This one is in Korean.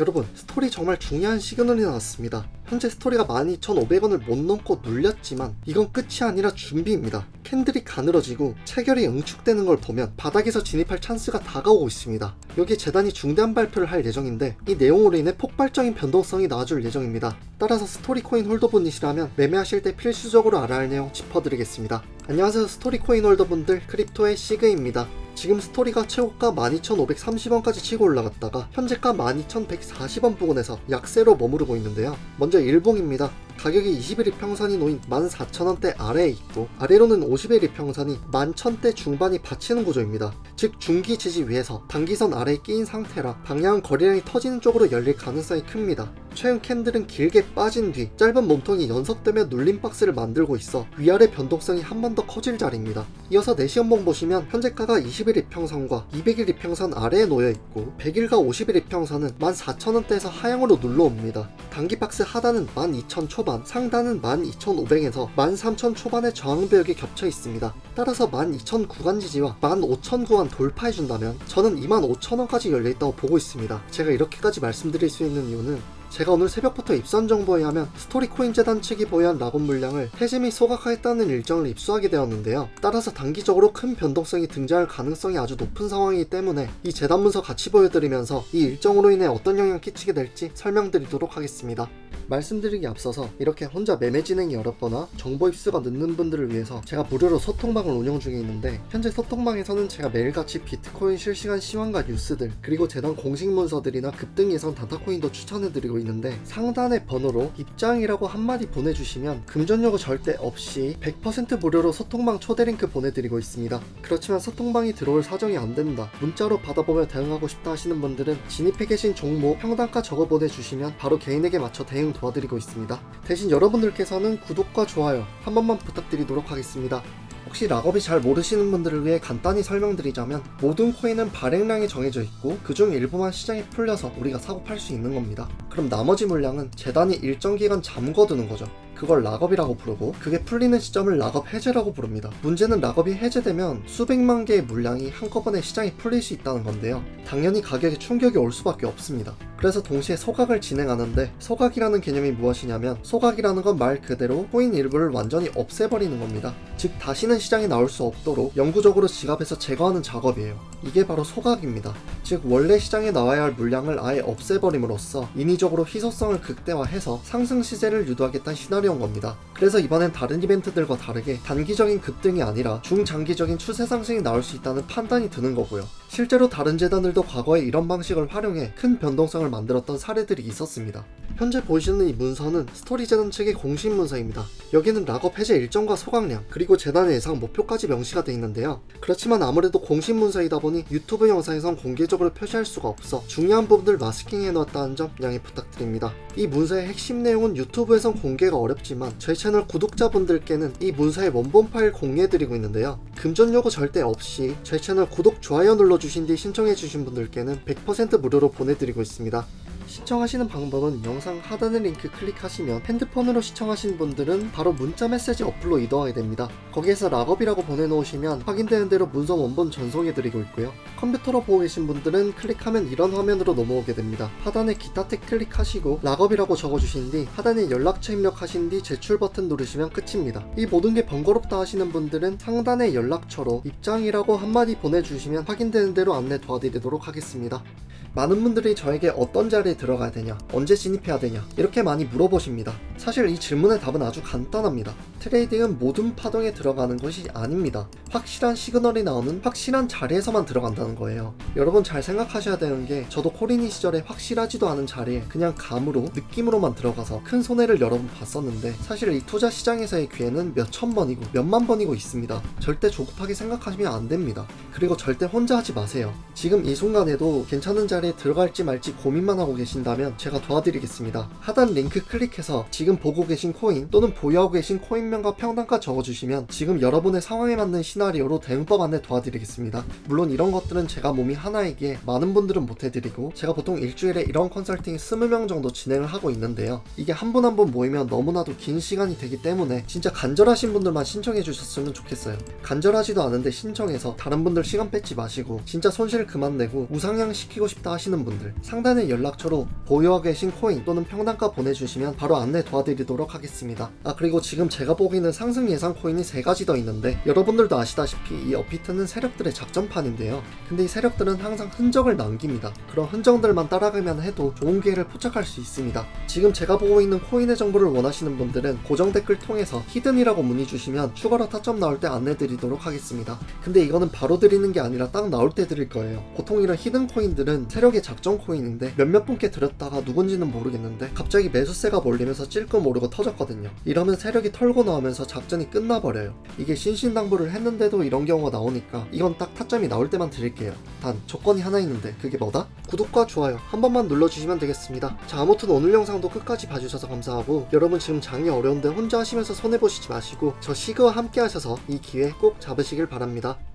여러분 스토리 정말 중요한 시그널이 나왔습니다. 현재 스토리가 12,500원을 못 넘고 눌렸지만 이건 끝이 아니라 준비입니다. 캔들이 가늘어지고 체결이 응축되는 걸 보면 바닥에서 진입할 찬스가 다가오고 있습니다. 여기 재단이 중대한 발표를 할 예정인데 이 내용으로 인해 폭발적인 변동성이 나와줄 예정입니다. 따라서 스토리코인 홀더분이시라면 매매하실 때 필수적으로 알아야 할 내용 짚어드리겠습니다. 안녕하세요 스토리코인 홀더분들 크립토의 시그입니다. 지금 스토리가 최고가 12,530원까지 치고 올라갔다가 현재가 12,140원 부근에서 약세로 머무르고 있는데요. 먼저 일봉입니다. 가격이 21일 평선이 놓인 14,000원대 아래에 있고 아래로는 50일 평선이 11,000대 중반이 받치는 구조입니다. 즉 중기 지지 위에서 단기선 아래에 끼인 상태라 방향은 거래량이 터지는 쪽으로 열릴 가능성이 큽니다. 최근 캔들은 길게 빠진 뒤 짧은 몸통이 연속되며 눌림 박스를 만들고 있어 위아래 변동성이 한 번 더 커질 자리입니다. 이어서 내시연봉 보시면 현재가가 20일 이평선과 200일 이평선 아래에 놓여 있고 100일과 50일 이평선은 14,000원대에서 하향으로 눌러옵니다. 단기 박스 하단은 12,000 초반, 상단은 12,500에서 13,000 초반의 저항배역이 겹쳐 있습니다. 따라서 12,000 구간 지지와 15,000 구간 돌파해준다면 저는 25,000원까지 열려있다고 보고 있습니다. 제가 이렇게까지 말씀드릴 수 있는 이유는 제가 오늘 새벽부터 입선 정보에 하면 스토리코인 재단 측이 보유한 락업 물량을 및 소각하겠다는 일정을 입수하게 되었는데요. 따라서 단기적으로 큰 변동성이 등장할 가능성이 아주 높은 상황이기 때문에 이 재단 문서 같이 보여드리면서 이 일정으로 인해 어떤 영향을 끼치게 될지 설명드리도록 하겠습니다. 말씀드리기 앞서서 이렇게 혼자 매매 진행이 어렵거나 정보 입수가 늦는 분들을 위해서 제가 무료로 소통방을 운영 중에 있는데 현재 소통방에서는 제가 매일같이 비트코인 실시간 시황과 뉴스들 그리고 재단 공식 문서들이나 급등 예상 단타코인도 추천해드리고 있는데 상단의 번호로 입장이라고 한마디 보내주시면 금전 요구 절대 없이 100% 무료로 소통방 초대 링크 보내드리고 있습니다. 그렇지만 소통방이 들어올 사정이 안 된다 문자로 받아보며 대응하고 싶다 하시는 분들은 진입해 계신 종목 평단가 적어 보내주시면 바로 개인에게 맞춰 대응 도와드리고 있습니다. 대신 여러분들께서는 구독과 좋아요 한 번만 부탁드리도록 하겠습니다. 혹시 락업이 잘 모르시는 분들을 위해 간단히 설명드리자면 모든 코인은 발행량이 정해져 있고 그중 일부만 시장에 풀려서 우리가 사고 팔 수 있는 겁니다. 그럼 나머지 물량은 재단이 일정 기간 잠궈두는 거죠. 그걸 락업이라고 부르고 그게 풀리는 시점을 락업 해제라고 부릅니다. 문제는 락업이 해제되면 수백만 개의 물량이 한꺼번에 시장에 풀릴 수 있다는 건데요. 당연히 가격에 충격이 올 수밖에 없습니다. 그래서 동시에 소각을 진행하는데 소각이라는 개념이 무엇이냐면 소각이라는 건 말 그대로 코인 일부를 완전히 없애버리는 겁니다. 즉 다시는 시장에 나올 수 없도록 영구적으로 지갑에서 제거하는 작업이에요. 이게 바로 소각입니다. 즉 원래 시장에 나와야 할 물량을 아예 없애버림으로써 인위적으로 희소성을 극대화해서 상승 시세를 유도하겠다는 시나리오인 겁니다. 그래서 이번엔 다른 이벤트들과 다르게 단기적인 급등이 아니라 중장기적인 추세 상승이 나올 수 있다는 판단이 드는 거고요. 실제로 다른 재단들도 과거에 이런 방식을 활용해 큰 변동성을 만들었던 사례들이 있었습니다. 현재 보시는 이 문서는 스토리 재단 측의 공식 문서입니다. 여기는 락업 해제 일정과 소각량 그리고 재단의 예상 목표까지 명시가 되어 있는데요. 그렇지만 아무래도 공식 문서이다 보니 유튜브 영상에선 공개적으로 표시할 수가 없어 중요한 부분들 마스킹해 놓았다는 점 양해 부탁드립니다. 이 문서의 핵심 내용은 유튜브에선 공개가 어렵지만 저희 채널 구독자분들께는 이 문서의 원본 파일 공개해드리고 있는데요. 금전 요구 절대 없이 저희 채널 구독, 좋아요 눌러주신 뒤 신청해주신 분들께는 100% 무료로 보내드리고 있습니다. 시청하시는 방법은 영상 하단의 링크 클릭하시면 핸드폰으로 시청하시는 분들은 바로 문자 메시지 어플로 이동하게 됩니다. 거기에서 락업이라고 보내놓으시면 확인되는 대로 문서 원본 전송해드리고 있고요. 컴퓨터로 보고 계신 분들은 클릭하면 이런 화면으로 넘어오게 됩니다. 하단에 기타 탭 클릭하시고 락업이라고 적어주신 뒤 하단에 연락처 입력하신 뒤 제출 버튼 누르시면 끝입니다. 이 모든 게 번거롭다 하시는 분들은 상단의 연락처로 입장이라고 한마디 보내주시면 확인되는 대로 안내 도와드리도록 하겠습니다. 많은 분들이 저에게 어떤 자리에 들어가야 되냐, 언제 진입해야 되냐, 이렇게 많이 물어보십니다. 사실 이 질문의 답은 아주 간단합니다. 트레이딩은 모든 파동에 들어가는 것이 아닙니다. 확실한 시그널이 나오는 확실한 자리에서만 들어간다는 거예요. 여러분 잘 생각하셔야 되는 게 저도 코리니 시절에 확실하지도 않은 자리에 그냥 감으로 느낌으로만 들어가서 큰 손해를 여러 번 봤었는데 사실 이 투자 시장에서의 기회는 몇천 번이고 몇만 번이고 있습니다. 절대 조급하게 생각하시면 안 됩니다. 그리고 절대 혼자 하지 마세요. 지금 이 순간에도 괜찮은 자리 에 들어갈지 말지 고민만 하고 계신다면 제가 도와드리겠습니다. 하단 링크 클릭해서 지금 보고 계신 코인 또는 보유하고 계신 코인 설명과 평단가 적어주시면 지금 여러분의 상황에 맞는 시나리오로 대응법 안내 도와드리겠습니다. 물론 이런 것들은 제가 몸이 하나이기에 많은 분들은 못해드리고 제가 보통 일주일에 이런 컨설팅 20명 정도 진행을 하고 있는데요. 이게 한 분 한 분 모이면 너무나도 긴 시간이 되기 때문에 진짜 간절하신 분들만 신청해 주셨으면 좋겠어요. 간절하지도 않은데 신청해서 다른 분들 시간 뺏지 마시고 진짜 손실 그만 내고 우상향 시키고 싶다 하시는 분들 상단의 연락처로 보유하고 계신 코인 또는 평단가 보내주시면 바로 안내 도와드리도록 하겠습니다. 아 그리고 지금 제가 보기에는 상승 예상 코인이 세 가지 더 있는데 여러분들도 아시다시피 이 어피트는 세력들의 작전판인데요. 근데 이 세력들은 항상 흔적을 남깁니다. 그런 흔적들만 따라가면 해도 좋은 기회를 포착할 수 있습니다. 지금 제가 보고 있는 코인의 정보를 원하시는 분들은 고정 댓글 통해서 히든이라고 문의 주시면 추가로 타점 나올 때 안내 드리도록 하겠습니다. 근데 이거는 바로 드리는 게 아니라 딱 나올 때 드릴 거예요. 보통 이런 히든 코인들은 세력의 작전 코인인데 몇몇 분께 드렸다가 누군지는 모르겠는데 갑자기 매수세가 몰리면서 찔끔 오르고 터졌거든요. 이러면 세력이 털고 나오면서 작전이 끝나버려요. 이게 신신당부를 했는데도 이런 경우가 나오니까 이건 딱 타점이 나올 때만 드릴게요. 단 조건이 하나 있는데 그게 뭐다? 구독과 좋아요 한 번만 눌러주시면 되겠습니다. 자 아무튼 오늘 영상도 끝까지 봐주셔서 감사하고 여러분 지금 장이 어려운데 혼자 하시면서 손해보시지 마시고 저 시그와 함께 하셔서 이 기회 꼭 잡으시길 바랍니다.